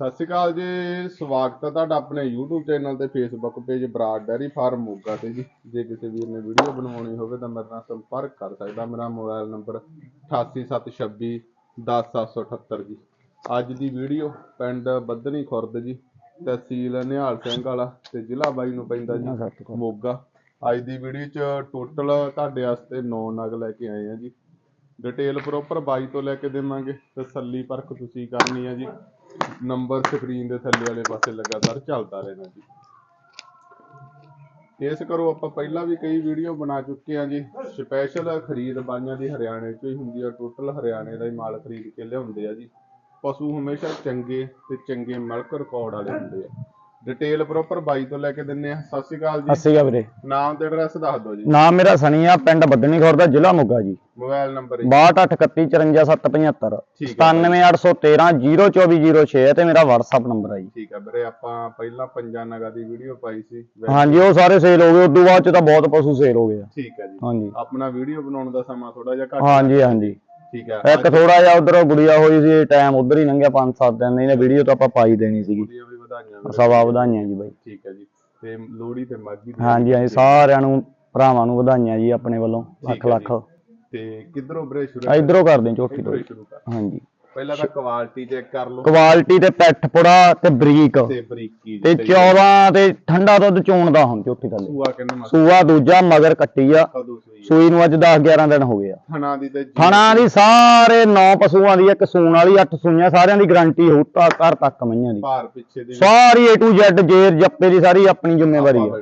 ਸਤਿ ਸ਼੍ਰੀ ਅਕਾਲ ਜੀ ਸਵਾਗਤ ਹੈ ਤੁਹਾਡਾ ਆਪਣੇ YouTube ਚੈਨਲ ਤੇ Facebook page Brar dairy farm Moga ਤੇ ਜੀ। ਜੇ ਕਿਸੇ ਵੀਰ ਨੇ ਵੀਡੀਓ ਬਣਵਾਉਣੀ ਹੋਵੇ ਤਾਂ ਮੇਰੇ ਨਾਲ ਸੰਪਰਕ ਕਰ ਸਕਦਾ। ਮੇਰਾ ਮੋਬਾਈਲ ਨੰਬਰ 8876 10778 ਜੀ। ਅੱਜ ਦੀ ਵੀਡੀਓ ਪਿੰਡ ਬੱਦਨੀ ਖੁਰਦ ਜੀ ਤਹਿਸੀਲ ਨਿਹਾਲ ਸਿੰਘ ਵਾਲਾ ਤੇ ਜ਼ਿਲ੍ਹਾ ਬਾਈ ਨੂੰ ਪੈਂਦਾ ਜੀ ਮੋਗਾ। ਅੱਜ ਦੀ ਵੀਡੀਓ ਚ ਟੋਟਲ ਤੁਹਾਡੇ ਵਾਸਤੇ 9 ਨਗ ਲੈ ਕੇ ਆਏ ਆ ਜੀ। ਡਿਟੇਲ ਪ੍ਰੋਪਰ ਬਾਈ ਤੋਂ ਲੈ ਕੇ ਦੇਵਾਂਗੇ ਤਸੱਲੀ ਪਰਖ ਤੁਸੀਂ ਕਰਨੀ ਆ ਜੀ। ਨੰਬਰ ਸਕਰੀਨ ਦੇ ਥੱਲੇ ਵਾਲੇ ਪਾਸੇ ਲਗਾਤਾਰ ਚੱਲਦਾ ਰਹਿਣਾ ਜੀ। ਇਸ ਕਰੋ ਆਪਾਂ ਪਹਿਲਾਂ ਵੀ ਕਈ ਵੀਡੀਓ ਬਣਾ ਚੁੱਕੇ ਆ ਜੀ। ਸਪੈਸ਼ਲ ਖਰੀਦ ਬਾਈਆਂ ਦੀ ਹਰਿਆਣੇ ਚੋਂ ਹੀ ਹੁੰਦੀ ਆ। ਟੋਟਲ ਹਰਿਆਣੇ ਦਾ ਹੀ ਮਾਲ ਖਰੀਦ ਕੇ ਲਿਆਉਂਦੇ ਆ ਜੀ। ਪਸ਼ੂ ਹਮੇਸ਼ਾ ਚੰਗੇ ਤੇ ਚੰਗੇ ਮਿਲਕ ਰਿਕਾਰਡ ਵਾਲੇ ਹੁੰਦੇ ਆ। ਡਿਟੇਲ ਪ੍ਰੋਪਰ ਬਾਈ ਤੋਂ ਲੈ ਕੇ ਦਿੰਨੇ ਆ। ਸਤਿ ਸ਼੍ਰੀ ਅਕਾਲ ਜੀ। ਸਤਿ ਸ਼੍ਰੀ ਅਕਾਲ ਵੀਰੇ। ਨਾਮ ਤੇ ਐਡਰੈਸ ਦੱਸ ਦਿਓ ਜੀ। ਨਾਮ ਮੇਰਾ ਸਨੀ ਆ ਪਿੰਡ ਬੱਦਣੀ ਖੁਰਦ ਜ਼ਿਲ੍ਹਾ ਮੋਗਾ ਜੀ। ਮੋਬਾਈਲ ਨੰਬਰ ਜੀ 6281545775 ਠੀਕ ਹੈ 978113024006 ਤੇ ਮੇਰਾ WhatsApp ਨੰਬਰ ਹੈ ਜੀ। ਠੀਕ ਹੈ ਵੀਰੇ ਆਪਾਂ ਪਹਿਲਾਂ ਪੰਜਾਂ ਨਗਾਂ ਦੀ ਵੀਡੀਓ ਪਾਈ ਸੀ। ਵੈਸੇ ਹਾਂਜੀ ਉਹ ਸਾਰੇ ਸੇਲ ਹੋ ਗਏ ਉਦੋਂ ਬਾਅਦ ਚ ਤਾਂ ਬਹੁਤ ਪਸ਼ੂ ਸੇਲ ਹੋ ਗਏ ਆ। ਠੀਕ ਹੈ ਜੀ। ਹਾਂਜੀ। ਆਪਣਾ ਵੀਡੀਓ ਬਣਾਉਣ ਦਾ ਸਮਾਂ ਥੋੜਾ ਜਿਹਾ ਘੱਟ ਹਾਂਜੀ ਹਾਂਜੀ। ਠੀਕ ਹੈ ਇੱਕ ਥੋੜਾ ਜਿਹਾ ਉਧਰ ਗੁੜੀਆ ਹੋਈ ਸੀ ਟਾਈਮ ਉਧਰ ਹੀ ਲੰਘਿਆ 5-7 ਦਿਨ ਵੀਡੀਓ ਤਾਂ ਆਪਾਂ ਪਾਈ ਦੇਣੀ ਸੀਗੀ। ਸਵਾ ਵਧਾਈਆਂ ਜੀ ਬਾਈ। ਠੀਕ ਹੈ ਜੀ। ਤੇ ਲੋਹੜੀ ਤੇ ਮਾਗੀ ਹਾਂਜੀ ਹਾਂਜੀ ਸਾਰਿਆਂ ਨੂੰ ਭਰਾਵਾਂ ਨੂੰ ਵਧਾਈਆਂ ਜੀ ਆਪਣੇ ਵੱਲੋਂ ਲੱਖ ਲੱਖ। ਤੇ ਕਿੱਧਰੋਂ ਵੀਰੇ ਸ਼ੁਰੂ ਇਧਰੋਂ ਕਰਦੇ ਚੋਟੀ ਇੱਧਰੋਂ ਤੋਂ। ਹੀ ਸ਼ੁਰੂ ਕਰ। ਹਾਂਜੀ। ਪਹਿਲਾਂ ਤਾਂ ਕੁਆਲਿਟੀ ਚੈੱਕ ਕਰ ਲਓ। ਕੁਆਲਿਟੀ ਤੇ ਪੈਠ ਪੁੜਾ ਤੇ ਬਰੀਕ। ਤੇ ਬਰੀਕੀ ਤੇ 14 ਤੇ ਠੰਡਾ ਦੁੱਧ ਚੋਣ ਦਾ ਹੁਣ ਝੋਟੀ ਥੱਲੇ। ਸੂਆ ਕਿੰਨਾ ਮਸ ਸੂਆ ਦੂਜਾ ਮਗਰ ਕੱਟੀ ਆ। ਸੂਈ ਨੂੰ ਅੱਜ 10 11 ਦਿਨ ਹੋ ਗਏ ਆ। ਥਣਾ ਦੀ ਤੇ ਜੀ- ਥਣਾ ਦੀ ਸਾਰੇ 9 ਪਸ਼ੂਆਂ ਦੀ ਇੱਕ ਸੂਣ ਵਾਲੀ 8 ਸੂਈਆਂ ਸਾਰਿਆਂ ਦੀ ਗਾਰੰਟੀ ਹੋਊ ਤਾਂ ਘਰ ਤੱਕ ਮਈਆਂ ਦੀ। ਭਾਰ ਪਿੱਛੇ ਦੀ। ਵੀ ਸਾਰੀ A to Z ਜੇਰ ਜੱਪੇ ਦੀ ਸਾਰੀ ਆਪਣੀ ਜ਼ਿੰਮੇਵਾਰੀ ਆ।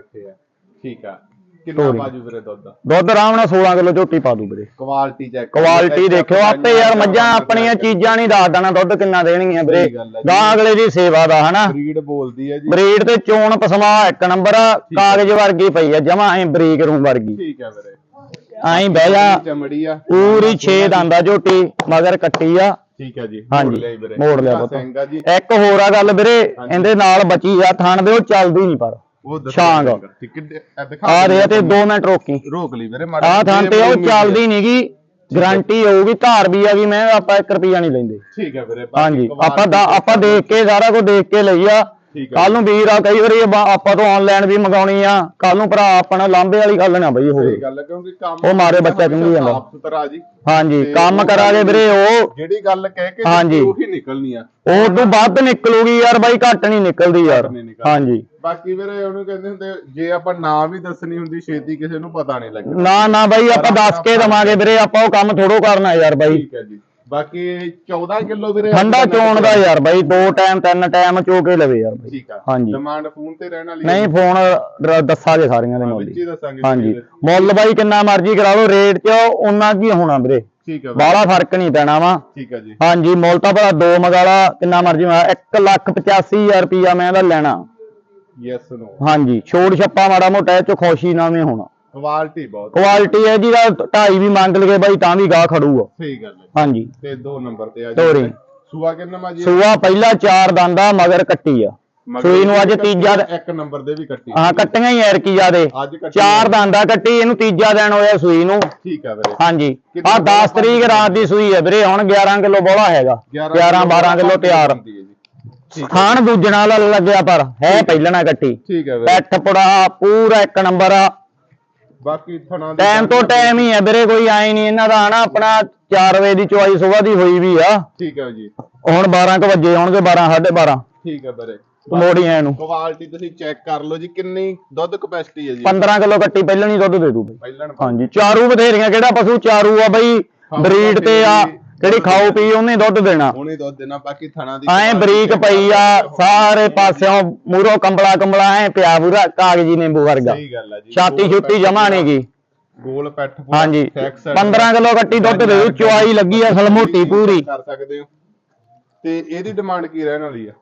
ਠੀਕ ਆ। ਕਿੰਨਾ ਤੋਰੀ। ਬਾਜੂ ਵੀਰੇ ਦੁੱਧ? ਦਾ ਦੁੱਧ ਆਰਾਮ ਨਾਲ 16 ਕਿਲੋ ਝੋਟੀ ਪਾ ਦੂ ਵੀਰੇ। ਕੁਆਲਿਟੀ ਚੈੱਕ ਕੁਆਲਿਟੀ ਦੇਖਿਓ ਆਪੇ ਯਾਰ ਮੱਝਾਂ ਆਪਣੀਆਂ ਚੀਜ਼ਾਂ ਨਹੀਂ ਦੱਸ ਦੇਣਾ ਦੁੱਧ ਕਿੰਨਾ ਦੇਣਗੀਆਂ ਵੀਰੇ। ਸਹੀ ਗੱਲ ਜੀ। ਅਗਲੇ ਦੀ ਸੇਵਾ ਦਾ ਹਨਾ? ਬਰੀਡ ਬੋਲਦੀ ਹੈ ਜੀ। ਬਰੀਡ ਤੇ ਚੋਣ ਪਸਮਾ ਇੱਕ ਨੰਬਰ ਕਾਗਜ਼ ਵਰਗੀ ਪਈ ਆ ਜਮਾ ਐ ਬਰੀਕ ਰੂਮ ਵਰਗੀ। ਠੀਕ ਹੈ ਵੀਰੇ। ਐਂ ਬਹਿ ਜਾ। ਚਮੜੀ ਆ। ਪੂਰੀ 6 ਦੰਦਾ ਝੋਟੀ ਮਗਰ ਕੱਟੀ ਆ। ਠੀਕ ਹੈ ਜੀ ਹਾਂਜੀ, ਮੋੜ ਲਿਆ ਵੀਰੇ। ਮੋੜ ਲਿਆ ਪੁੱਤ। ਸਿੰਘ ਆ ਜੀ। ਇੱਕ ਹੋਰ ਆ ਗੱਲ ਵੀਰੇ ਇਹਦੇ ਨਾਲ ਬਚੀ ਆ ਥਣ ਦੇ ਉਹ ਚੱਲਦੀ ਨਹੀਂ ਪਰ। ਉਹ ਦੱਸੋ ਛਾਂਗ। ਇਹ ਦਿਖਾ ਆ। ਰਿਹਾ ਤੇ 2 ਮਿੰਟ ਰੋਕੀ। ਰੋਕ ਲਈ ਵੀਰੇ ਆ ਥਣ ਤੇ ਉਹ ਚੱਲਦੀ ਨਹੀਂਗੀ ਗਾਰੰਟੀ ਹੋਊਗੀ ਧਾਰ ਵੀ ਆ ਗਈ ਮੈਂ ਆਪਾਂ 1 ਰੁਪਿਆ ਨਹੀਂ ਲੈਂਦੇ। ਠੀਕ ਹੈ ਵੀਰੇ ਬਾਕੀ ਹਾਂਜੀ ਆਪਾਂ ਦਾ ਆਪਾਂ ਦੇਖ ਕੇ ਸਾਰਾ ਕੁਝ ਦੇਖ ਕੇ ਲਈ ਆ। ਕੱਲ ਨੂੰ ਵੀਰ ਆ ਕਈ ਵਾਰੀ ਆਪਾਂ ਆਪਾਂ ਤੋਂ ਆਨਲਾਈਨ ਵੀ ਮੰਗਾਉਣੀ ਆ। ਕੱਲ ਨੂੰ ਭਰਾ ਆਪਣਾ ਲਾਂਬੇ ਵਾਲੀ ਗੱਲ ਨਾ ਬਈ ਹੋਵੇ ਸਹੀ ਗੱਲ ਹੈ ਕਿਉਂਕਿ ਕੰਮ ਉਹ ਮਾਰੇ ਬੱਚਾ ਚੰਗੀ ਜਾਂਦਾ। ਜੀ। ਹਾਂਜੀ ਕੰਮ ਕਰਾਂਗੇ ਵੀਰੇ ਉਹ ਜਿਹੜੀ ਗੱਲ ਕਹਿ ਕੇ ਹਾਂਜੀ। ਉਹੀ ਨਿਕਲਣੀ ਆ। ਉਹ ਤੋਂ ਵੱਧ ਨਿਕਲੂਗੀ ਯਾਰ ਬਾਈ ਘੱਟ ਨਹੀਂ ਨਿਕਲਦੀ ਯਾਰ। ਹਾਂਜੀ। ਬਾਕੀ ਵੀਰੇ ਉਹਨੂੰ ਕਹਿੰਦੇ ਹੁੰਦੇ ਜੇ ਆਪਾਂ ਨਾਂ ਵੀ ਦੱਸਣੀ ਹੁੰਦੀ ਛੇਤੀ ਕਿਸੇ ਨੂੰ ਪਤਾ ਨਹੀਂ ਲੱਗਦਾ ਨਾ ਨਾ ਬਾਈ ਆਪਾਂ ਦੱਸ ਕੇ ਦਵਾਂਗੇ ਵੀਰੇ ਆਪਾਂ ਉਹ ਕੰਮ ਥੋੜੋ ਕਰਨਾ ਯਾਰ ਬਾਈ। ਠੀਕ ਹੈ ਜੀ। ਬਾਕੀ 14 ਕਿਲੋ ਵੀਰੇ ਠੰਡਾ ਚੋਣ ਦਾ ਯਾਰ ਬਾਈ ਦੋ ਟਾਈਮ ਤਿੰਨ ਟਾਈਮ ਚੋ ਕੇ ਲਵੇ ਯਾਰ ਬਾਈ। ਠੀਕ ਆ। ਹਾਂਜੀ। ਡਿਮਾਂਡ ਫੋਨ ਤੇ ਰਹਿਣ ਵਾਲੀ ਨਹੀਂ ਫੋਨ ਦੱਸਾਂਗੇ ਸਾਰੀਆਂ ਦੇ ਮੁੱਲ ਵਿੱਚ ਹੀ। ਹੀ ਦੱਸਾਂਗੇ ਹਾਂਜੀ। ਮੁੱਲ ਬਾਈ ਕਿੰਨਾ ਮਰਜ਼ੀ ਕਰਾ ਲਓ ਰੇਟ 'ਚ ਉਹਨਾਂ ਕੀ ਹੋਣਾ ਵੀਰੇ। ਠੀਕ ਆ ਬਾਹਲਾ ਫ਼ਰਕ ਨਹੀਂ ਪੈਣਾ ਵਾ। ਠੀਕ ਆ ਜੀ। ਹਾਂਜੀ ਮੁੱਲ ਤਾਂ ਭਲਾ ਦੋ ਮਗਾਲਾ ਕਿੰਨਾ ਮਰਜ਼ੀ ਮੈਂ 1 ਲੱਖ 85000 ਰੁਪਿਆ ਮੈਂ ਇਹਦਾ ਲੈਣਾ। ਯੈਸ ਨੋ ਹਾਂਜੀ ਛੋੜ ਛੱਪਾ ਮਾੜਾ ਮੋਟਾ ਇਹ ਚ ਖੁਸ਼ੀ ਨਾਵੇਂ ਹੋਣਾ। ਕੁਆਲਿਟੀ ਬਹੁਤ ਕੁਆਲਿਟੀ ਹੈ ਜੀ ਦਾ ਢਾਈ ਵੀ ਮੰਗ ਲਗੇ ਬਾਈ ਤਾਂ ਵੀ ਗਾਹ ਖੜੂਗਾ। ਸਹੀ ਗੱਲ ਹੈ। ਹਾਂਜੀ। ਤੇ ਦੋ ਨੰਬਰ ਤੇ ਆ ਜੀ। ਤੋਰੀ। ਸੂਆ ਕਿੰਨਾ ਮਾ ਜੀ? ਸੂਆ ਪਹਿਲਾ ਚਾਰ ਦੰਦਾ ਮਗਰ ਕੱਟੀ ਆ। ਸੂਈ ਨੂੰ ਅੱਜ ਤੀਜਾ ਇੱਕ ਨੰਬਰ ਦੇ ਵੀ ਕੱਟੀ ਹਾਂ ਕੱਟੀਆਂ ਹੀ ਐਰ ਕੀ ਕੱਟੀ ਚਾਰ ਦੰਦਾ ਕੱਟੀ ਇਹਨੂੰ ਤੀਜਾ ਦਿਨ ਹੋਇਆ ਸੂਈ ਨੂੰ। ਠੀਕ ਆ ਵੀਰੇ। ਹਾਂਜੀ। ਆ 10 ਤਰੀਕ ਰਾਤ ਦੀ ਸੂਈ ਹੈ ਵੀਰੇ ਹੁਣ 11 ਕਿਲੋ ਬੋਲਾ ਹੈਗਾ। 11 12 ਕਿਲੋ ਤਿਆਰ। ਖਾਣ ਦੂਜਣਾ ਨਾਲ ਲੱਗਿਆ ਪਰ ਹੈ। ਪਹਿਲਣਾ ਕੱਟੀ। ਠੀਕ ਹੈ ਵੀਰੇ। ਪੈਠ ਪੁੜਾ ਪੂਰਾ ਇੱਕ ਨੰਬਰ ਆ। ਬਾਕੀ ਥਣਾ ਦੇ ਟਾਈਮ ਤੋਂ ਟਾਈਮ ਹੀ ਹੈ ਵੀਰੇ ਕੋਈ ਆਈ ਨਹੀਂ ਇਹਨਾਂ ਦਾ ਹਨਾ ਆਪਣਾ 4 ਵਜੇ ਦੀ ਚੁਆਈ ਸਵੇਰ ਦੀ ਹੋਈ ਵੀ ਆ। ਠੀਕ ਹੈ ਜੀ। ਹੁਣ 12 ਕੁ ਵਜੇ ਆਉਣਗੇ 12 12:30 ਠੀਕ ਹੈ ਵੀਰੇ। ਮੋੜੀ ਐ ਨੂੰ ਕੁਆਲਿਟੀ ਤੁਸੀਂ ਚੈੱਕ ਕਰ ਲਓ ਜੀ ਕਿੰਨੀ ਦੁੱਧ ਕਪੈਸਿਟੀ ਹੈ ਜੀ। 15 ਕਿਲੋ ਕੱਟੀ ਪਹਿਲਾਂ ਨਹੀਂ ਦੁੱਧ ਦੇ ਦੂ ਬਈ। ਪਹਿਲਣ ਹਾਂਜੀ ਚਾਰੂ ਬਥੇਰੀਆਂ ਕਿਹੜਾ ਪਸ਼ੂ ਚਾਰੂ ਆ ਬਈ? ਬਰੀਡ ਤੇ ਆ। ਜਿਹੜੀ ਖਾਓ ਪੀ ਉਹਨੇ ਦੁੱਧ ਦੇਣਾ। ਦੁੱਧ ਦੇਣਾ ਬਾਕੀ ਥਣਾ ਦੀ ਐ ਬਰੀਕ ਪਈ ਆ ਸਾਰੇ ਪਾਸਿਓਂ ਮੂਰੋ ਕੰਬਲਾ ਕੰਬਲਾ ਐ ਪਿਆ ਪੂਰਾ ਕਾਗਜੀ ਨਿੰਬੂ ਵਰਗਾ। ਸਹੀ ਗੱਲ ਹੈ ਜੀ ਛਾਤੀ ਪੈਟ ਜਮਾ ਨੀ ਗੀ ਗੋਲ ਪੈਠ ਪੂਰਾ। ਹਾਂਜੀ। back side 15 ਕਿਲੋ ਕੱਟੀ ਦੁੱਧ ਦੇ ਦੂ ਚੁਆਈ ਲੱਗੀ ਆ ਅਸਲ ਮੋਟੀ ਪੂਰੀ। ਕਰ ਸਕਦੇ ਹੋ। ਤੇ ਇਹਦੀ ਡਿਮਾਂਡ ਕੀ ਰਹਿਣ ਵਾਲੀ ਆ?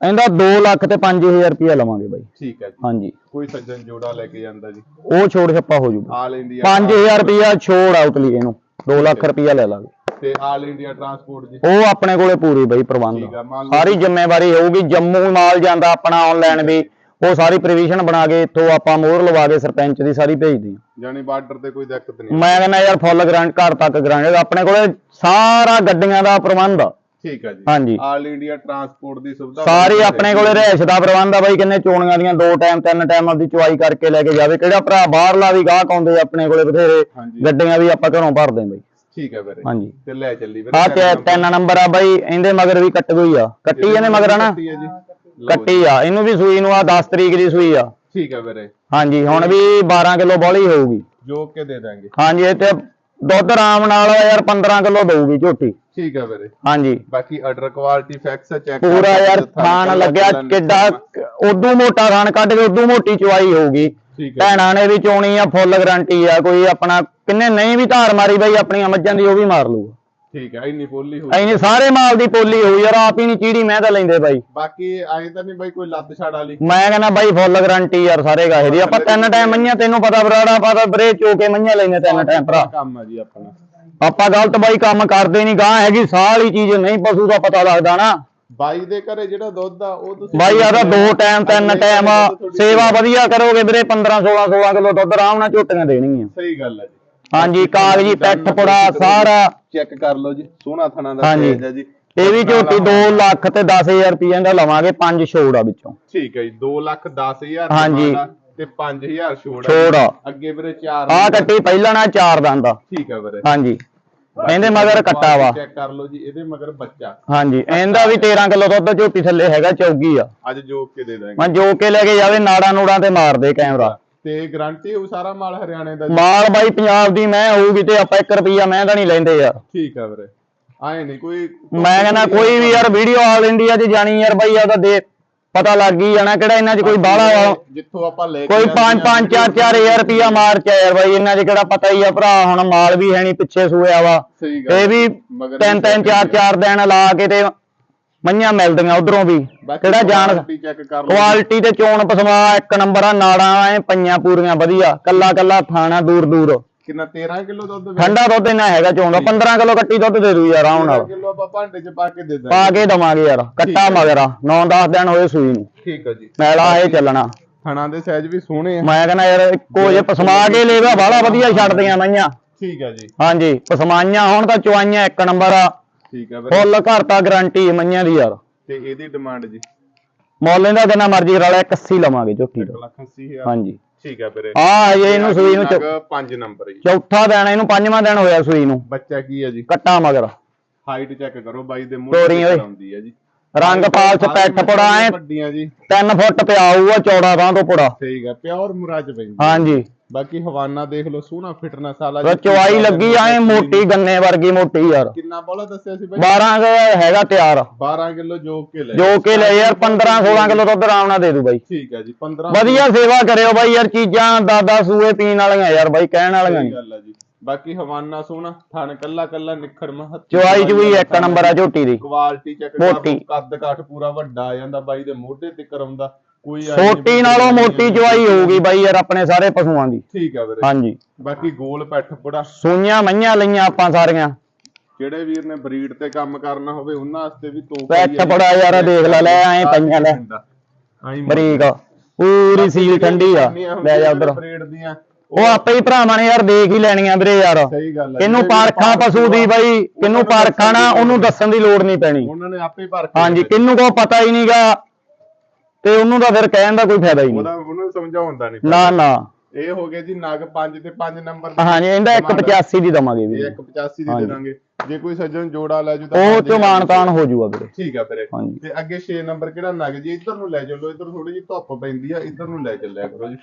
ਇਹਦਾ 2 ਲੱਖ ਤੇ 5000 ਰੁਪਇਆ ਲਵਾਂਗੇ ਬਾਈ। ਠੀਕ ਹੈ ਜੀ। ਹਾਂਜੀ। ਕੋਈ ਸੱਜਣ ਜੋੜਾ ਲੈ ਕੇ ਜਾਂਦਾ ਜੀ। ਉਹ ਛੋੜ ਛੱਪਾ ਹੋ ਜੂਗਾ। ਆਲ ਇੰਡੀਆ 5000 ਰੁਪਇਆ ਛੋੜ ਆਉਟਲੀ ਇਹਨੂੰ। 2 ਲੱਖ ਰੁਪਇਆ ਲੈ ਲਾਂਗੇ। ਤੇ ਆਲ ਇੰਡੀਆ ਟਰਾਂਸਪੋਰਟ ਜੀ। ਉਹ ਆਪਣੇ ਕੋਲੇ ਪੂਰੀ ਬਈ ਪ੍ਰਬੰਧ। ਠੀਕ ਆ ਮੰਨ ਲਓ ਸਾਰੀ ਜ਼ਿੰਮੇਵਾਰੀ ਹੋਊਗੀ ਜੰਮੂ ਮਾਲ ਜਾਂਦਾ ਆਪਣਾ ਆਨਲਾਈਨ ਵੀ ਉਹ ਸਾਰੀ ਪ੍ਰੋਵੀਜ਼ਨ ਬਣਾ ਕੇ ਇੱਥੋਂ ਆਪਾਂ ਮੋਹਰ ਲਵਾ ਕੇ ਸਰਪੰਚ ਦੀ ਸਾਰੀ ਭੇਜਦੇ ਜਾਨੀ ਬਾਰਡਰ ਤੇ ਕੋਈ ਦਿੱਕਤ ਨਹੀਂ। ਮੈਂ ਕਹਿੰਦਾ ਯਾਰ ਫੁੱਲ ਗ੍ਰਾਂਟ ਘਰ ਤੱਕ ਗ੍ਰਾਂਟ ਆਪਣੇ ਕੋਲੇ ਸਾਰਾ ਗੱਡੀਆਂ ਦਾ ਪ੍ਰਬੰਧ ਆ। ਠੀਕ ਆ ਜੀ। ਹਾਂਜੀ। ਆਲ ਇੰਡੀਆ ਟਰਾਂਸਪੋਰਟ ਦੀ ਸੁਵਿਧਾ ਸਾਰੀ ਆਪਣੇ ਕੋਲੇ ਰਹਿਸ਼ ਦਾ ਪ੍ਰਬੰਧ ਆ ਬਾਈ ਕਿੰਨੇ ਚੋਣੀਆਂ ਦੀਆਂ ਦੋ ਟਾਈਮ ਤਿੰਨ ਟਾਈਮ ਆਪਦੀ ਚੁਆਈ ਕਰਕੇ ਲੈ ਕੇ ਜਾਵੇ। ਕਿਹੜਾ ਭਰਾ ਬਾਹਰਲਾ ਵੀ ਗਾਹਕ ਆਉਂਦੇ ਆ ਆਪਣੇ ਕੋਲੇ ਬਥੇਰੇ ਹਾਂਜੀ। ਗੱਡੀਆਂ ਵੀ ਆਪਾਂ ਘਰੋਂ ਭਰਦੇ ਬਾਈ ਠੀਕ ਹੈ ਵੀਰੇ। ਹਾਂਜੀ। ਤੇ ਲੈ ਚੱਲੀ ਵੀਰੇ। ਆ ਤੇ ਤਿੰਨ ਨੰਬਰ। ਆ ਬਾਈ ਇਹਦੇ ਮਗਰ ਵੀ ਕੱਟ ਗਈ ਆ। ਕੱਟੀ ਇਹਨੇ ਮਗਰ ਆ ਨਾ ਕੱਟੀ ਆ ਜੀ। ਲਓ ਕੱਟੀ ਆ। ਇਹਨੂੰ ਵੀ ਸੂਈ ਨੂੰ ਆ 10 ਤਰੀਕ ਦੀ ਸੂਈ ਆ। ਠੀਕ ਹੈ ਵੀਰੇ। ਹਾਂਜੀ ਹੁਣ ਵੀ 12 ਕਿਲੋ ਬੋਲੀ ਹੋਊਗੀ। ਜੋ ਕੇ ਦੇ ਦਾਂਗੇ। ਹਾਂਜੀ ਇਹ ਤੇ ਦੁੱਧ ਆਰਾਮ ਨਾਲ ਯਾਰ 15 ਕਿਲੋ ਦਊਗੀ ਝੋਟੀ। ਠੀਕ ਹੈ ਵੀਰੇ। ਹਾਂਜੀ। ਬਾਕੀ ਆਰਡਰ ਕੁਆਲਿਟੀ ਫੈਕਸ ਚੈੱਕ ਪੂਰਾ ਯਾਰ ਥਾਣ ਲੱਗਿਆ ਕਿੱਡਾ ਉਦੋਂ ਮੋਟਾ ਥਾਣ ਕੱਢ ਕੇ ਉਦੋਂ ਮੋਟੀ ਚੁਆਈ ਹੋਊਗੀ। ਭੈਣਾਂ ਨੇ ਵੀ ਚੋਣੀ ਆ ਫੁੱਲ ਗਾਰੰਟੀ ਆ ਕੋਈ ਆਪਣਾ ਕਿੰਨੇ ਨਹੀਂ ਵੀ ਧਾਰ ਮਾਰੀ ਬਈ ਆਪਣੀਆਂ ਮੱਝਾਂ ਦੀ ਉਹ ਵੀ ਮਾਰ ਲੂਗਾ ਠੀਕ ਹੈ ਇੰਨੀ ਪੋਲੀ ਹੋ ਐਨੇ ਸਾਰੇ ਮਾਲ ਦੀ ਪੋਲੀ ਹੋਈ ਯਾਰ ਆਪ ਹੀ ਨਹੀਂ ਚੀੜੀ ਮੈਂ ਤਾਂ ਲੈਂਦੇ ਬਾਈ। ਬਾਕੀ ਆਏ ਤਾਂ ਨਹੀਂ ਬਾਈ ਕੋਈ ਲੱਤ ਛੜ ਵਾਲੀ। ਮੈਂ ਕਹਿੰਦਾ ਬਾਈ ਫੁੱਲ ਗਾਰੰਟੀ ਯਾਰ ਸਾਰੇ ਗਾਹੇ ਦੀ ਆਪਾਂ ਤਿੰਨ ਟਾਈਮ ਮਈਆਂ ਤੈਨੂੰ ਪਤਾ ਬਰਾੜਾ ਪਤਾ ਬਰੇ ਚੋ ਕੇ ਮਈਆਂ ਲੈਨੇ ਤਿੰਨ ਟਾਈਮ ਭਰਾ। ਕੰਮ ਆ ਜੀ ਆਪਣਾ। ਆਪਾਂ ਗਲਤ ਬਾਈ ਕੰਮ ਕਰਦੇ ਨਹੀਂ ਗਾਂ ਹੈਗੀ ਵਾਲੀ ਚੀਜ਼ ਨਹੀਂ ਪਸ਼ੂ ਦਾ ਪਤਾ ਲੱਗਦਾ ਨਾ। ਬਾਈ ਦੇ ਘਰੇ ਜਿਹੜਾ ਦੁੱਧ ਆ ਉਹ ਤੁਸੀਂ ਬਾਈ ਆਦਾ ਦੋ ਟਾਈਮ ਤਿੰਨ ਟਾਈਮ ਸੇਵਾ ਵਧੀਆ ਕਰੋਗੇ ਵੀਰੇ 15 16 16 ਕਿਲੋ ਦੁੱਧ ਆਰਾਮ ਨਾਲ ਝੋਟੀਆਂ ਦੇਣਗੀਆਂ ਸਹੀ ਗੱਲ ਹੈ ਜੀ। ਹਾਂਜੀ ਕਾਗਜੀ ਪੈਠ ਪੁੜਾ ਸਾਰਾ। ਚੈੱਕ ਕਰ ਲਓ ਜੀ ਸੋਹਣਾ ਥਣਾ ਦਾ ਹੈ ਜੀ। ਇਹ ਵੀ ਝੋਟੀ 2 ਲੱਖ ਤੇ 10000 ਰੁਪਏ ਦਾ ਲਵਾਂਗੇ ਪੰਜ ਛੋੜ ਆ ਵਿੱਚੋਂ। ਠੀਕ ਹੈ ਜੀ 2 ਲੱਖ 10000 ਹਾਂਜੀ। ਤੇ 5000 ਛੋੜ ਛੋੜ। ਅੱਗੇ ਵੀਰੇ 4 ਆ ਕੱਟੀ ਪਹਿਲਾਂ ਨਾ ਚਾਰ ਦੰਦ ਆ। ਠੀਕ ਹੈ ਵੀਰੇ। ਹਾਂਜੀ। ਇਹਦੇ ਮਗਰ ਕੱਟਾ ਵਾ। ਚੈੱਕ ਕਰ ਲਓ ਜੀ ਇਹਦੇ ਮਗਰ ਬੱਚਾ। ਹਾਂਜੀ ਇਹਦਾ ਵੀ 13 ਕਿਲੋ ਦੁੱਧ ਝੋਟੀ ਥੱਲੇ ਹੈਗਾ ਚੌਗੀ ਆ। ਅੱਜ ਜੋਕ ਕੇ ਦੇ ਦਾਂਗੇ। ਮੈਂ ਜੋ ਕੇ ਲੈ ਕੇ ਜਾਵੇ ਨਾੜਾ ਨੂੜਾਂ ਤੇ ਮਾਰ ਦੇ ਕੈਮਰਾ। ਤੇ ਗਾਰੰਟੀ ਹੋਊ ਸਾਰਾ ਮਾਲ ਹਰਿਆਣੇ ਦਾ? ਮਾਲ ਬਾਈ ਪੰਜਾਬ ਦੀ ਮੈਂ ਹੋਊਗੀ ਤੇ ਆਪਾਂ 1 ਰੁਪਿਆ ਮੈਂ ਤਾਂ ਨਹੀਂ ਲੈਂਦੇ ਯਾਰ। ਠੀਕ ਹੈ ਵੀਰੇ। ਆਏ ਨਹੀਂ ਕੋਈ ਮੈਂ ਕਹਿੰਦਾ ਕੋਈ ਵੀ ਯਾਰ ਵੀਡੀਓ ਆਲ ਇੰਡੀਆ 'ਚ ਜਾਣੀ ਯਾਰ ਬਾਈ ਉਹਦਾ ਦੇ ਪਤਾ ਲੱਗ ਹੀ ਜਾਣਾ ਕਿਹੜਾ ਇਹਨਾਂ 'ਚ ਕੋਈ ਬਾਹਲਾ ਜਿੱਥੋਂ ਆਪਾਂ ਲੈ ਕੇ ਕੋਈ ਜਾਂਦੇ 5 ਹਾਂ, 5 4 4000 ਰੁਪਿਆ ਮਾਰ ਚ ਯਾਰ ਬਾਈ ਇਹਨਾਂ 'ਚ ਕਿਹੜਾ ਪਤਾ ਹੀ ਆ ਭਰਾ ਹੁਣ ਮਾਲ ਵੀ ਹੈ ਨਹੀਂ ਪਿੱਛੇ ਸੂਇਆ ਵਾ। ਇਹ ਵੀ ਤਿੰਨ ਤਿੰਨ ਚਾਰ ਚਾਰ ਦਿਨ ਲਾ ਕੇ ਤੇ ਮਈਆਂ ਮਿਲਦੀਆਂ ਉਧਰੋਂ ਵੀ। ਕਿਹੜਾ ਜਾਣ ਕੁਆਲਿਟੀ ਤੇ ਚੋਣ ਪਸਮਾ ਇੱਕ ਨੰਬਰ ਆ ਨਾੜਾਂ ਐ ਪਈਆਂ ਪੂਰੀਆਂ ਵਧੀਆ। ਕੱਲਾ ਕੱਲਾ ਥਾਣਾ ਦੂਰ ਦੂਰ ਕਿੰਨਾ 13 ਕਿਲੋ ਦੁੱਧ ਠੰਡਾ ਦੁੱਧ ਇੰਨਾ ਹੈਗਾ ਚੋਣ ਦਾ 15 ਕਿਲੋ ਕੱਟੀ ਦੁੱਧ ਦੇ ਦੂ ਯਾਰ ਆਰਾਮ ਨਾਲ। ਕਿਲੋ ਆਪਾਂ ਭਾਂਡੇ 'ਚ ਪਾ ਕੇ ਦੇ ਦਾਂਗੇ। ਪਾ ਕੇ ਦਵਾਂਗੇ ਯਾਰ ਕੱਟਾ ਮਗਰਾ 9-10 ਦਿਨ ਹੋਏ ਸੂਈ ਨੂੰ। ਠੀਕ ਹੈ ਜੀ। ਮੈਲਾ ਇਹ ਚੱਲਣਾ। ਥਣਾ ਦੇ ਸਾਈਜ਼ ਵੀ ਸੋਹਣੇ ਆ। ਮੈਂ ਕਹਿੰਦਾ ਯਾਰ ਇੱਕੋ ਜੇ ਪਸਮਾ ਕੇ ਲੈਵਾ ਬਾਹਲਾ ਵਧੀਆ ਛੱਡਦੀਆਂ ਮਈਆਂ ਠੀਕ ਹੈ ਜੀ। ਹਾਂਜੀ ਪਸਮਾਈਆਂ ਹੁਣ ਤਾਂ ਚੁਆਈਆਂ ਇੱਕ ਨੰਬਰ ਆ। ਠੀਕ ਹੈ ਵੀਰੇ ਫੁੱਲ ਘਰ ਤਾਂ ਗਾਰੰਟੀ ਮਈਆਂ ਦੀ ਯਾਰ। ਤੇ ਇਹਦੀ ਡਿਮਾਂਡ ਜੀ। ਮੁੱਲ ਇਹਦਾ ਕਿੰਨਾ ਮਰਜ਼ੀ ਰਲਿਆ 81 ਲਵਾਂਗੇ ਝੋਟੀ 1 ਦਾ ਲੱਖ 80 ਹਜ਼ਾਰ। ਹਾਂਜੀ। ਠੀਕ ਹੈ ਵੀਰੇ ਆ ਹਜੇ ਇਹਨੂੰ ਸੂਈ ਨੂੰ ਚੌ- 5 ਨੰਬਰ ਜੀ। ਚੌਥਾ ਦਿਨ ਇਹਨੂੰ ਪੰਜਵਾਂ ਦਿਨ ਹੋਇਆ ਸੂਈ ਨੂੰ। ਬੱਚਾ ਕੀ ਹੈ ਜੀ? ਕੱਟਾ ਮਗਰ। ਹਾਈਟ ਚੈੱਕ ਕਰੋ ਬਾਈ ਦੇ ਤੋਰੀ ਓਏ। ਆਉਂਦੀ ਹੈ ਜੀ। ਰੰਗ ਪਾਲ ਚ ਪੈਠ ਪੁੜਾ ਐ। ਵੱਡੀਆਂ ਜੀ। 3 ਫੁੱਟ ਪਿਆ ਹੋਊਗਾ ਚੌੜਾ ਤਾਂ ਤੋਂ ਪੁੜਾ। ਠੀਕ ਹੈ ਪਿਓਰ ਮੁਰਾਜ ਪੈਂਦੀ ਹਾਂਜੀ। ਬਾਕੀ ਹਵਾਨਾ ਦੇਖ ਲਓ ਸੋਹਣਾ ਫਿਟਨੈਸ ਵਾਲਾ ਚਵਾਈ ਲੱਗੀ ਐ ਮੋਟੀ ਗੰਨੇ ਵਰਗੀ ਮੋਟੀ ਯਾਰ। ਕਿੰਨਾ ਬੋਲਾ ਦੱਸਿਆ ਸੀ ਬਾਈ? 12 ਕੁ ਹੈਗਾ ਤਿਆਰ। 12 ਕਿਲੋ ਜੋਕ ਕੇ ਲੈ। ਜੋ ਕੇ ਲੈ ਯਾਰ 15 16 ਕਿਲੋ ਦੁੱਧ ਆਰਾਮ ਨਾਲ ਦੇ ਦੂ ਬਾਈ। ਠੀਕ ਹੈ ਜੀ 15 ਵਧੀਆ ਸੇਵਾ ਕਰਿਓ ਬਾਈ ਯਾਰ ਚੀਜ਼ਾਂ ਦਾਦਾ ਸੂਏ ਪੀਣ ਵਾਲੀਆਂ ਯਾਰ ਬਾਈ ਕਹਿਣ ਵਾਲੀਆਂ ਸਹੀ ਨੀ। ਗੱਲ ਹੈ ਜੀ। ਬਾਕੀ ਹਵਾਨਾ ਸੋਹਣਾ ਥਣ ਕੱਲਾ ਕੱਲਾ ਨਿਖੜ ਮਹੱਤ ਚਵਾਈ ਚ ਵੀ ਇੱਕ ਨੰਬਰ ਆ ਝੋਟੀ ਦੀ। ਕੁਆਲਿਟੀ ਚੈੱਕ ਮੋਟੀ। ਕੱਦ ਕਾਠ ਪੂਰਾ ਵੱਡਾ ਆ ਜਾਂਦਾ ਬਾਈ ਦੇ ਮੋਢੇ ਤੇ ਆਉਂਦਾ ਕੋਈ ਐ ਨੀ ਛੋਟੀ ਨਾਲੋਂ ਮੋਟੀ ਚਵਾਈ ਹੋਊਗੀ ਬਾਈ ਯਾਰ ਆਪਣੇ ਸਾਰੇ ਪਸ਼ੂਆਂ ਦੀ। ਠੀਕ ਆ ਵੀਰੇ। ਹਾਂਜੀ। ਬਾਕੀ ਗੋਲ ਪੈਠ ਪੜਾ ਸੂਈਆਂ ਮਈਆਂ ਲਈਆਂ ਆਪਾਂ ਸਾਰੀਆਂ। ਜਿਹੜੇ ਵੀਰ ਨੇ ਬਰੀਡ ਤੇ ਕੰਮ ਕਰਨਾ ਹੋਵੇ ਉਹਨਾਂ ਵਾਸਤੇ ਵੀ ਤੋਪ ਪੈਠ ਬੜਾ ਯਾਰ ਆਹ ਦੇਖ ਲੈ, ਲੈ ਐਂ ਪਈਆਂ ਲੈ। ਬਰੀਕ ਪੂਰੀ ਸੀਲ ਠੰਡੀ ਆ। ਲੈ ਜਾ ਉਧਰ। ਬਰੀਡ ਦੀਆਂ ਉਹ ਆਪੇ ਹੀ ਭਰਾਵਾਂ ਨੇ ਯਾਰ ਦੇਖ ਹੀ ਲੈਣੀਆਂ ਵੀਰੇ ਯਾਰ। ਸਹੀ ਗੱਲ ਹੈ ਇਹਨੂੰ ਪਾਰਖਾਂ ਪਸ਼ੂ ਦੀ ਬਾਈ ਕਿਹਨੂੰ ਪਾਰਖਾਂ ਨਾ ਉਹਨੂੰ ਦੱਸਣ ਦੀ ਲੋੜ ਨਹੀਂ ਪੈਣੀ। ਉਹਨਾਂ ਨੇ ਆਪੇ ਭਰ ਕੇ ਹਾਂਜੀ ਕਿਹਨੂੰ ਕੋ ਪਤਾ ਹੀ ਨਹੀਂਗਾ। ਤੇ ਉਹਨੂੰ ਤਾਂ ਫਿਰ ਕਹਿਣ ਦਾ ਕੋਈ ਫਾਇਦਾ ਹੀ ਨਹੀਂ। ਉਹਦਾ ਉਹਨੂੰ ਸਮਝਾਉਂਦਾ ਨਹੀਂ ਨਾ ਨਾ। ਇਹ ਹੋ ਗਿਆ ਜੀ ਨਗ 5 ਤੇ 5 ਨੰਬਰ ਹਾਂਜੀ ਇਹਦਾ 185 ਦੀ ਦਵਾਂਗੇ ਇਹ ਵੀ 185 ਦੀ ਦੇ ਦਾਂਗੇ ਜੇ ਕੋਈ ਸੱਜਣ ਜੋੜਾ ਲੈ ਜੂ ਤਾਂ ਉਹ ਚੋਂ ਮਾਨਤਾਨ ਹੋ ਜੂਗਾ ਵੀਰੇ। ਠੀਕ ਆ ਵੀਰੇ। ਤੇ ਅੱਗੇ 6 ਨੰਬਰ ਕਿਹੜਾ ਨਗ ਜੀ? ਇੱਧਰ ਨੂੰ ਲੈ ਚੱਲੋ ਇੱਧਰ ਥੋੜੀ ਜਿਹੀ ਧੁੱਪ ਪੈਂਦੀ ਆ ਇੱਧਰ ਨੂੰ ਲੈ ਚੱਲਿਆ ਕਰੋ ਜੀ।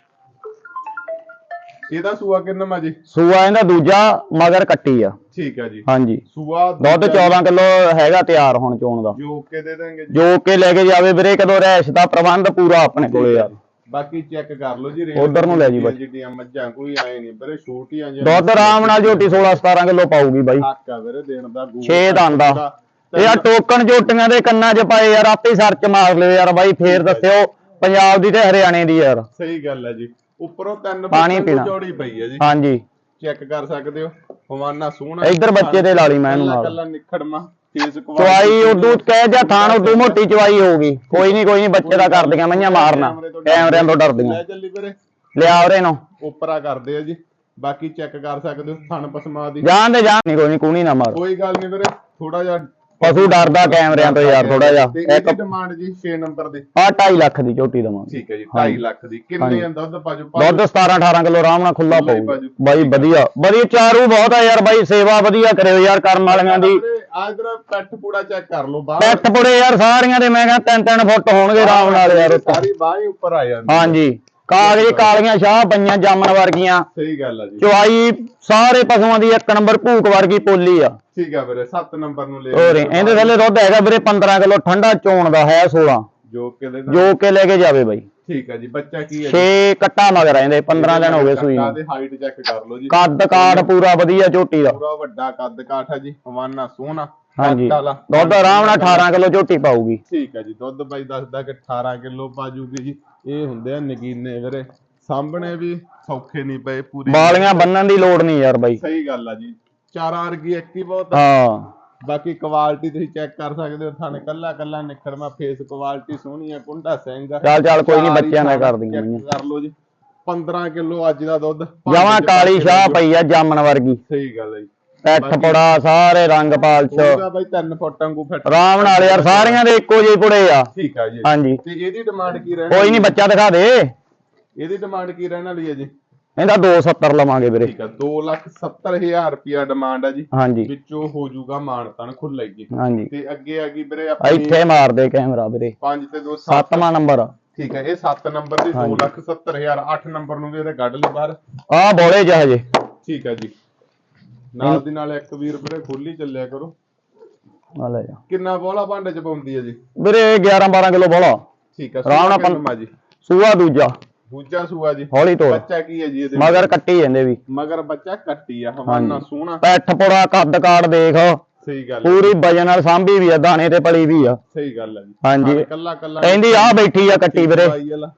ਇਹਦਾ ਸੂਆ ਕਿੰਨਾ ਮਾ ਜੀ? ਸੂਆ ਇਹਦਾ ਦੂਜਾ ਮਗਰ ਕੱਟੀ ਆ। ਠੀਕ ਆ ਜੀ। ਹਾਂਜੀ। ਸੂਆ ਦੁੱਧ 14 ਕਿਲੋ ਹੈਗਾ ਤਿਆਰ ਹੁਣ ਚੋਣ ਦਾ। ਜੋ ਕੇ ਦੇ ਦਾਂਗੇ ਜੀ। ਜੋ ਕੇ ਲੈ ਕੇ ਜਾਵੇ ਵੀਰੇ ਕਦੋਂ ਰੈਸ਼ ਦਾ ਪ੍ਰਬੰਧ ਪੂਰਾ ਆਪਣੇ ਕੋਲੇ ਯਾਰ ਬਾਕੀ ਚੈੱਕ ਕਰ ਲਓ ਜੀ ਰੇਟ ਉੱਧਰ ਨੂੰ ਲੈ ਜੀ ਬਾਈ। ਜਿੱਡੀਆਂ ਮੱਝਾਂ ਕੋਈ ਆਏ ਨਹੀਂ ਵੀਰੇ ਛੋਟੀਆਂ ਜਿਹੀਆਂ ਦੁੱਧ ਆਰਾਮ ਨਾਲ ਝੋਟੀ 16 17 ਕਿਲੋ ਪਾਊਗੀ ਬਾਈ। ਹੱਕ ਆ ਵੀਰੇ ਦੇਣ ਦਾ ਗੂੜ 6 ਦੰਦ ਆ। ਇਹ ਆ ਟੋਕਨ ਝੋਟੀਆਂ ਦੇ ਕੰਨਾਂ 'ਚ ਪਾਏ ਯਾਰ ਆਪੇ ਸਰਚ ਮਾਰ ਲਿਓ ਯਾਰ ਬਾਈ ਫੇਰ ਦੱਸਿਓ ਪੰਜਾਬ ਦੀ ਤੇ ਹਰਿਆਣੇ ਦੀ ਯਾਰ। ਸਹੀ ਗੱਲ ਹੈ ਜੀ। ਉੱਪਰੋਂ ਤਿੰਨ ਪਾਣੀ ਪੀਣਾ। ਚੌੜੀ ਪਈ ਹੈ ਜੀ। ਹਾਂਜੀ। ਚੈੱਕ ਕਰ ਸਕਦੇ ਹੋ। ਹਵਾਨਾ ਸੋਹਣਾ ਇੱਧਰ ਬੱਚੇ ਤੇ ਲਾ ਲਈ ਮੈਂ ਇਹਨੂੰ ਨਾਲ। ਕੱਲਾ ਨਿਖੜਮਾ ਫੇਸ ਚਵਾਈ ਉਦੋਂ ਕਹਿ ਜਾ ਥਾਣ ਉਦੋਂ ਮੋਟੀ ਚਵਾਈ ਹੋਊਗੀ। ਕੋਈ ਨਹੀਂ ਕੋਈ ਨਹੀਂ ਬੱਚੇ ਦਾ ਕਰਦੀਆਂ ਮਈਆਂ ਮਾਰਨਾ। ਕੈਮਰਿਆਂ ਤੋਂ ਡਰਦੀਆਂ। ਲੈ ਚੱਲੀ ਵੀਰੇ। ਲਿਆ ਉਰੇ ਨੂੰ ਉਪਰਾ ਕਰਦੇ ਆ ਜੀ। ਬਾਕੀ ਚੈੱਕ ਕਰ ਸਕਦੇ ਹੋ ਥਣ ਪਸਮਾ ਦੀ। ਜਾਣ ਦੇ ਜਾਣ ਨਹੀਂ ਕੋਈ ਨਹੀਂ ਕੂਣੀ ਨਾ ਮਾਰ। ਕੋਈ ਗੱਲ ਨਹੀਂ ਵੀਰੇ। ਥੋੜਾ ਜਿਹਾ ਪਸ਼ੂ ਡਰਦਾ ਕੈਮਰਿਆਂ ਤੋਂ ਯਾਰ ਥੋੜਾ ਜਿਹਾ। ਇੱਕ ਡਿਮਾਂਡ ਜੀ 6 ਨੰਬਰ ਦੇ। ਆ 2.5 ਲੱਖ ਦੀ ਝੋਟੀ ਦਵਾਂਗੇ। ਠੀਕ ਹੈ ਜੀ ਹਾਂਜੀ। 2.5 ਲੱਖ ਦੀ। ਕਿੰਨੇ ਦੁੱਧ ਪਾਜੋ ਦੁੱਧ 17 18 ਕਿਲੋ ਆਰਾਮ ਨਾਲ ਖੁੱਲਾ ਪਊ। ਬਾਈ ਵਧੀਆ ਵਧੀਆ ਚਾਰੂ ਬਹੁਤ ਆ ਯਾਰ ਬਾਈ ਸੇਵਾ ਵਧੀਆ ਕਰਿਓ ਯਾਰ ਕਰਨ ਵਾਲਿਆਂ ਦੀ। ਆ ਇਧਰ ਪੈਟ ਪੂੜਾ ਚੈੱਕ ਕਰ ਲਓ ਬਾਹਰ। ਪੈਟ ਪੁੜੇ ਯਾਰ ਸਾਰੀਆਂ ਦੇ ਮੈਂ ਕਹਿੰਦਾ 3-3 ਫੁੱਟ ਹੋਣਗੇ ਆਰਾਮ ਨਾਲ ਯਾਰ। ਸਾਰੀ ਬਾਹ ਹੀ ਉੱਪਰ ਆ ਜਾਂਦੀ। ਹਾਂਜੀ। ਕਾਗਜ਼ ਕਾਲੀਆਂ ਸ਼ਾਹ ਪਈਆਂ ਜਾਮਣ ਵਰਗੀਆਂ। ਸਹੀ ਗੱਲ ਆ ਜੀ। ਚਵਾਈ ਸਾਰੇ ਪਸ਼ੂਆਂ ਦੀ ਇੱਕ ਨੰਬਰ ਭੂਕ ਵਰਗੀ ਪੋਲੀ ਆ। ਠੀਕ ਆ ਵੀਰੇ 7 ਨੰਬਰ ਨੂੰ ਲੈ ਹੋਰ ਇਹਦੇ ਥੱਲੇ ਦੁੱਧ ਹੈਗਾ ਵੀਰੇ 15 ਕਿਲੋ ਠੰਡਾ ਚੋਣ ਦਾ ਹੈ 16 ਜੋ ਕਿ ਜੋ ਕੇ ਲੈ ਕੇ ਜਾਵੇ ਬਾਈ। ਠੀਕ ਆ ਜੀ ਬੱਚਾ ਕੀ ਹੈ 6 ਕੱਟਾ ਮਗਰ ਇਹਦੇ 15 ਦਿਨ ਹੋ ਗਏ ਸੂਈ ਨੂੰ। ਦੇ ਹਾਈਟ ਚੈੱਕ ਕਰ ਲਓ ਜੀ। ਕੱਦ ਕਾਠ ਪੂਰਾ ਵਧੀਆ ਝੋਟੀ ਦਾ। ਪੂਰਾ ਵੱਡਾ ਕੱਦ ਕਾਠ ਆ ਜੀ ਹਵਾਨਾ ਸੋਹਣਾ ਹਾਂਜੀ। ਦੁੱਧ ਆਰਾਮ ਨਾਲ 18 ਕਿਲੋ ਝੋਟੀ ਪਾਊਗੀ। ਠੀਕ ਹੈ ਜੀ ਦੁੱਧ ਬਾਈ ਦੱਸਦਾ ਕਿ 18 ਕਿਲੋ ਪਾਜੂਗੀ ਜੀ। ਇਹ ਹੁੰਦੇ ਆ ਨਗੀਨੇ ਵੀਰੇ। ਸਾਹਮਣੇ ਵੀ ਸੌਖੇ ਨਹੀਂ ਪਏ ਪੂਰੀ। ਬਾਲੀਆਂ ਬੰਨਣ ਦੀ ਲੋੜ ਨਹੀਂ ਯਾਰ ਬਾਈ। ਸਹੀ ਗੱਲ ਆ ਜੀ। ਚਾਰਾਂ ਵਰਗੀ ਹੀ ਬਹੁਤ। ਹਾਂ। ਬਾਕੀ ਕੁਆਲਿਟੀ ਤੁਸੀਂ ਚੈੱਕ ਕਰ ਸਕਦੇ ਹੋ ਥਾਣੇ ਕੱਲਾ ਕੱਲਾ ਨਿਖੜਮਾ ਫੇਸ ਕੁਆਲਿਟੀ ਸੋਹਣੀ ਆ ਕੁੰਡਾ ਸਿੰਘ ਚੱਲ ਚੱਲ ਕੋਈ ਨੀ, ਚਾਰ ਹੀ ਬੱਚਿਆਂ ਨਾਲ check ਹੋਈਆਂ। ਕਰ ਲਓ ਜੀ। 15 ਕਿਲੋ ਅੱਜ ਦਾ ਦੁੱਧ। ਜਮਾਂ ਕਾਲੀ ਸ਼ਾਹ ਪਈ ਆ ਜਾਮਣ ਵਰਗੀ। ਸਹੀ ਗੱਲ ਹੈ ਜੀ। ਪੈਠ ਪੜਾ ਸਾਰੇ ਰੰਗ ਪਾਲਚ ਉਹਦਾ ਬਾਈ 3 ਫੁੱਟ ਵਾਂਗੂ ਫਿੱਟ ਆਰਾਮ ਨਾਲ ਯਾਰ ਸਾਰੀਆਂ ਦੇ ਇੱਕੋ ਜਿਹੇ ਪੁੜੇ ਆ। ਠੀਕ ਆ ਜੀ। ਹਾਂਜੀ। ਤੇ ਇਹਦੀ ਡਿਮਾਂਡ ਕੀ ਰਹਿਣ ਕੋਈ ਨਹੀਂ ਬੱਚਾ ਦਿਖਾ ਦੇ। ਇਹਦੀ ਡਿਮਾਂਡ ਕੀ ਰਹਿਣ ਵਾਲੀ ਹੈ ਜੀ? ਇਹਦਾ 270 ਲਵਾਂਗੇ ਵੀਰੇ। ਠੀਕ ਆ 270000 ਰੁਪਿਆ ਡਿਮਾਂਡ ਆ ਜੀ। ਹਾਂਜੀ। ਵਿੱਚੋਂ ਹੋ ਜਾਊਗਾ ਮਾਨਤਨ ਖੁੱਲੇ ਜੀ। ਹਾਂਜੀ। ਤੇ ਅੱਗੇ ਆ ਗਈ ਵੀਰੇ ਆਪਣੀ ਇੱਥੇ ਮਾਰ ਦੇ ਕੈਮਰਾ ਵੀਰੇ। 5 ਤੇ 2 7 ਸੱਤਵਾਂ ਨੰਬਰ। ਆ ਠੀਕ ਹੈ ਇਹ 7 ਨੰਬਰ ਦੀ 270000 8 ਨੰਬਰ ਨੂੰ ਵੀ ਇਹਦੇ ਕੱਢ ਲਈ ਬਾਹਰ। ਆਹ ਬੋਲੇ ਜਹਾਜੇ ਠੀਕ ਹੈ ਜੀ। ਨਾਲ ਦੀ ਨਾਲ ਇੱਕ ਵੀਰ ਵੀਰੇ ਖੋਲੀ ਚੱਲਿਆ ਕਰੋ। ਆ ਲੈ ਜਾ। ਕਿੰਨਾ ਬੋਲਾ ਭਾਂਡੇ ਚ ਪਾਉਂਦੀ ਹੈ ਜੀ? ਵੀਰੇ 11 12 ਕਿਲੋ ਬੋਲਾ। ਠੀਕ ਹੈ ਆਰਾਮ ਨਾਲ ਪੰਮਾ ਜੀ ਸੂਆ ਦੂਜਾ। ਦੂਜਾ ਸੂਆ ਜੀ। ਹੌਲੀ ਤੋੜ। ਬੱਚਾ ਕੀ ਹੈ ਜੀ ਇਹਦੇ ਮਗਰ ਕੱਟੀ ਜਾਂਦੇ ਵੀ। ਮਗਰ ਬੱਚਾ ਕੱਟੀ ਆ ਹਵਾਨਾ ਸੋਹਣਾ। ਪੈਠ ਪੜਾ ਕੱਦ ਕਾੜ ਦੇਖ। ਸਹੀ ਗੱਲ ਪੂਰੀ ਵਜਨ ਨਾਲ ਸਾਂਭੀ ਵੀ ਆ ਦਾਣੇ ਤੇ ਪਲੀ ਵੀ ਆ। ਸਹੀ ਗੱਲ ਹੈ ਜੀ। ਹਾਂਜੀ। ਕੱਲਾ ਕੱਲਾ ਕਹਿੰਦੀ ਆ ਬੈਠੀ ਆ ਕੱਟੀ ਵੀਰੇ।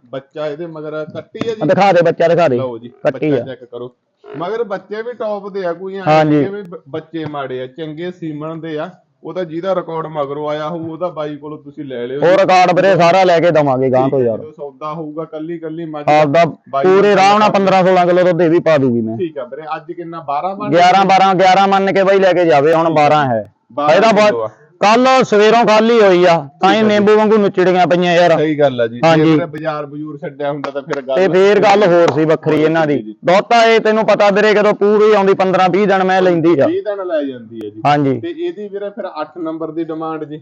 ਬੱਚਾ ਇਹਦੇ ਮਗਰ ਕੱਟੀ ਆ ਜੀ। ਦਿਖਾ ਦੇ ਬੱਚਾ ਦਿਖਾ ਦੇ। ਲਓ ਜੀ ਕੱਟੀ ਆ। ਚੈੱਕ ਕਰੋ। ਮਗਰ ਬੱਚੇ ਵੀ ਟੌਪ ਦੇ ਆ ਕੋਈ ਐਂ ਹਾਂਜੀ। ਨਹੀਂ ਵੀ ਬ- ਬੱਚੇ ਮਾੜੇ ਆ ਚੰਗੇ ਸੀਮਣ ਦੇ ਆ ਉਹ ਤਾਂ ਜਿਹਦਾ ਰਿਕਾਰਡ ਮਗਰੋਂ ਆਇਆ ਹੋਊ ਉਹਦਾ ਬਾਈ ਕੋਲੋਂ ਤੁਸੀਂ ਲੈ ਲਿਓ ਉਹ ਰਿਕਾਰਡ ਵੀਰੇ ਸਾਰਾ ਲੈ ਕੇ ਦਵਾਂਗੇ ਗਾਂ ਤੋਂ ਯਾਰ। ਜਦੋਂ ਸੌਦਾ ਹੋਊਗਾ ਕੱਲੀ ਕੱਲੀ ਮੱਝ ਆਪਦਾ ਬਾਈ ਪੂਰੇ ਆਰਾਮ ਨਾਲ 15 16 ਕਿਲੋ ਦੁੱਧ ਇਹ ਵੀ ਪਾ ਦੂਗੀ ਮੈਂ। ਠੀਕ ਆ ਵੀਰੇ ਅੱਜ ਕਿੰਨਾ 12 ਬਣ 11 12 11 ਮੰਨ ਕੇ ਬਈ ਲੈ ਕੇ ਜਾਵੇ ਹੁਣ 12 ਹੈ। 12 ਇਹਦਾ। ਬਹੁਤ ਕੱਲ ਸਵੇਰੋਂ ਖਾਲੀ ਹੋਈ ਆ ਤਾਂ ਹੀ ਨਿੰਬੂ ਵਾਂਗੂ ਨੁਚੜੀਆਂ ਪਈਆਂ ਯਾਰ। ਸਹੀ ਗੱਲ ਆ ਜੀ। ਜੇ ਹਾਂਜੀ। ਵੀਰੇ ਬਾਜ਼ਾਰ ਬਜੂਰ ਛੱਡਿਆ ਹੁੰਦਾ ਤਾਂ ਫਿਰ ਗੱਲ ਤੇ ਫੇਰ ਗੱਲ ਹੋਰ ਸੀ ਵੱਖਰੀ ਇਹਨਾਂ ਦੀ। ਦੋਤਾ ਇਹ ਤੈਨੂੰ ਪਤਾ ਵੀਰੇ ਕਦੋਂ ਪੂਰੀ ਆਉਂਦੀ 15 20 ਦਿਨ ਮੈਂ ਲੈਂਦੀ ਆ। 20 ਦਿਨ ਲੈ ਜਾਂਦੀ ਹੈ ਜੀ। ਹਾਂਜੀ। ਤੇ ਇਹਦੀ ਵੀਰੇ ਫਿਰ 8 ਨੰਬਰ ਦੀ ਡਿਮਾਂਡ ਜੀ।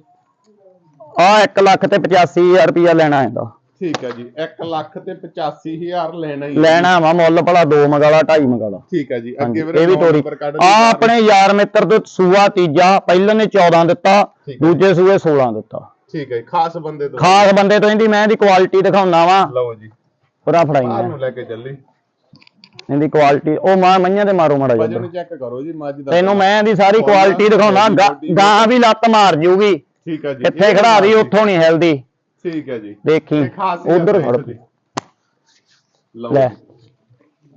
ਆ 1 ਲੱਖ ਤੇ 85000 ਰੁਪਇਆ ਲੈਣਾ ਇਹਦਾ। ਠੀਕ ਹੈ ਜੀ 1 ਲੱਖ ਤੇ 85000 ਲੈਣਾ ਹੀ। ਲੈਣਾ ਵਾ ਮੁੱਲ ਭਲਾ 2 ਮੰਗਾਲਾ 2.5 ਮੰਗਾਲਾ ਠੀਕ ਹੈ ਜੀ ਅੱਗੇ ਵੀਰੇ ਇਹ ਵੀ ਤੋਰੀ। ਆ। ਆਪਣੇ ਯਾਰ ਮਿੱਤਰ ਤੋਂ ਸੂਆ ਤੀਜਾ ਪਹਿਲਾਂ ਨੇ 14 ਦਿੱਤਾ। ਦੂਜੇ ਸੂਏ 16 ਦਿੱਤਾ। ਠੀਕ ਹੈ ਜੀ, ਖਾਸ ਬੰਦੇ ਤੋਂ। ਖਾਸ ਬੰਦੇ ਤੋਂ ਇਹਦੀ ਮੈਂ ਦੀ ਕੁਆਲਿਟੀ ਦਿਖਾਉਣਾ ਵਾ। ਲਓ ਜੀ। ਪੂਰਾ ਫੜਾਈ ਮੈਂ। ਨੂੰ ਲੈ ਕੇ ਚੱਲੀ। ਇਹਦੀ ਕੁਆਲਿਟੀ ਉਹ ਮਾਂ ਮਈਆਂ ਦੇ ਮਾਰੋ ਮੜਾ ਜਾ ਵਜਨ ਚੈੱਕ ਕਰੋ ਜੀ ਮੱਝ ਦਾ ਤੈਨੂੰ ਮੈਂ ਦੀ ਸਾਰੀ ਕੁਆਲਿਟੀ ਦਿਖਾਉਣਾ ਗਾਂ ਵੀ ਲੱਤ ਮਾਰ ਜੂਗੀ। ਠੀਕ ਹੈ ਜੀ ਕਿੱਥੇ ਖੜਾ ਦੀ। ਉੱਥੋਂ ਨਹੀਂ ਹਿਲਦੀ। ਠੀਕ ਹੈ ਜੀ। ਦੇਖੀ ਖਾਸ ਉਧਰ ਖੜ ਲਓ ਲੈ।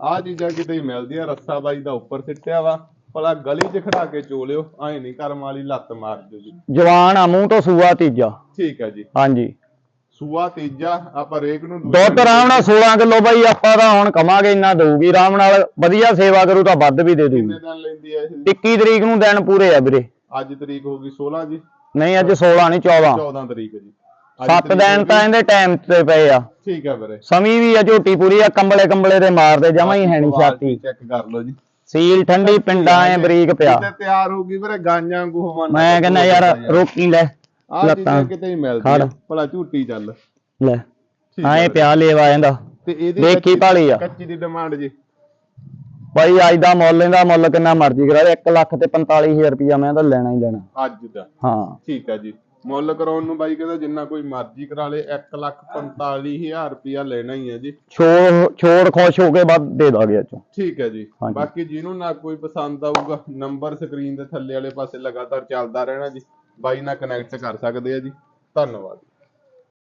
ਆ ਚੀਜ਼ਾਂ ਕਿਤੇ ਹੀ ਮਿਲਦੀਆਂ ਰੱਸਾ ਬਾਈ ਦਾ ਉੱਪਰ ਸਿੱਟਿਆ ਵਾ। ਭਲਾ ਗਲੀ 'ਚ ਖੜਾ ਕੇ ਚੋਲਿਓ ਐ ਨਹੀਂ ਕਰਮ ਵਾਲੀ ਲੱਤ ਮਾਰ ਦਿਓ ਜੀ। ਜਵਾਨ ਆ ਮੂੰਹ ਤੋਂ ਸੂਆ ਤੀਜਾ। ਠੀਕ ਹੈ ਜੀ। ਹਾਂਜੀ। ਸੂਆ ਤੀਜਾ ਆਪਾਂ ਰੇਕ ਨੂੰ ਦੂਜਾ ਦੁੱਧ ਆਰਾਮ ਨਾਲ 16 ਕਿਲੋ ਬਾਈ ਆਪਾਂ ਤਾਂ ਹੁਣ ਕਮਾਂਗੇ ਇੰਨਾ ਦਊਗੀ। ਆਰਾਮ ਨਾਲ ਵਧੀਆ ਸੇਵਾ ਕਰੂ ਤਾਂ ਵੱਧ ਵੀ ਦੇ ਦੂਗੀ ਕਿੰਨੇ ਦਿਨ ਲੈਂਦੀ ਹੈ ਇਹ 21 ਤਰੀਕ ਨੂੰ ਦਿਨ ਪੂਰੇ ਆ ਵੀਰੇ। ਅੱਜ ਤਰੀਕ ਹੋ ਗਈ 16 ਜੀ। ਨਹੀਂ ਅੱਜ 16 ਨਹੀਂ 14 14 ਤਰੀਕ ਜੀ। ਸੱਤ ਦਿਨ ਤਾਂ। ਇਹਦੇ ਟਾਈਮ ਤੇ ਪਏ ਆ। ਠੀਕ ਹੈ ਵੀਰੇ। ਸਮੀ ਵੀ ਆ ਝੋਟੀ ਪੂਰੀ ਆ ਕੰਬਲੇ ਕੰਬਲੇ ਦੇ ਮਾਰਦੇ ਜਮਾ ਹੀ ਹੈ ਨਹੀਂ ਛਾਤੀ। ਚੈੱਕ ਕਰ ਲਓ ਜੀ। ਸੀਲ ਠੰਡੀ ਪਿੰਡਾਂ ਐ ਬਰੀਕ ਪਿਆ। ਕਿਤੇ ਤਿਆਰ ਹੋ ਗਈ ਵੀਰੇ ਗਾਂਜਾਂ ਵਾਂਗੂ ਹਵਾਨਾ ਮੈਂ ਕਹਿੰਦਾ ਯਾਰ ਰੋਕੀ ਲੈ ਆ ਲੱਤਾਂ। ਚੀਜ਼ਾਂ ਕਿਤੇ ਹੀ ਮਿਲਦੀ ਖੜ। ਆ ਭਲਾ ਝੂਟੀ ਚੱਲ। ਲੈ। ਆਏ ਪਿਆ ਲੇਵਾ ਇਹਦਾ। ਤੇ ਇਹਦੀ ਦੇਖੀ ਭਾਲੀ ਆ। ਕੱਚੀ ਦੀ ਡਿਮਾਂਡ ਜੀ। ਬਾਈ ਅੱਜ ਦਾ ਮੁੱਲ ਇਹਦਾ ਮੁੱਲ ਕਿੰਨਾ ਮਰਜ਼ੀ ਕਰਾ। ਦੇ 1 ਲੱਖ ਤੇ 45000 ਰੁਪਇਆ ਮੈਂ ਤਾਂ ਲੈਣਾ ਹੀ ਲੈਣਾ। ਅੱਜ ਦਾ। ਹਾਂ। ਠੀਕ ਹੈ ਜੀ। ਮੁੱਲ ਕਰਾਉਣ ਨੂੰ ਬਾਈ ਕਹਿੰਦਾ ਜਿੰਨਾ ਕੋਈ ਮਰਜ਼ੀ ਕਰਾ ਲੇ 1 ਲੱਖ 45000 ਰੁਪਇਆ ਲੈਣਾ ਹੀ ਹੈ ਜੀ। ਛੋੜ ਛੋੜ ਖੁਸ਼ ਹੋ ਕੇ ਬਾਅਦ ਦੇ ਦਾਂਗੇ ਅੱਜ ਠੀਕ ਹੈ ਜੀ। ਹਾਂਜੀ। ਬਾਕੀ ਜਿਹਨੂੰ ਨਾ ਕੋਈ ਪਸੰਦ ਆਊਗਾ ਨੰਬਰ ਸਕਰੀਨ ਦੇ ਥੱਲੇ ਵਾਲੇ ਪਾਸੇ ਲਗਾਤਾਰ ਚੱਲਦਾ ਰਹਿਣਾ ਜੀ। ਬਾਈ ਨਾਲ ਕਨੈਕਟ ਕਰ ਸਕਦੇ ਆ ਜੀ। ਧੰਨਵਾਦ।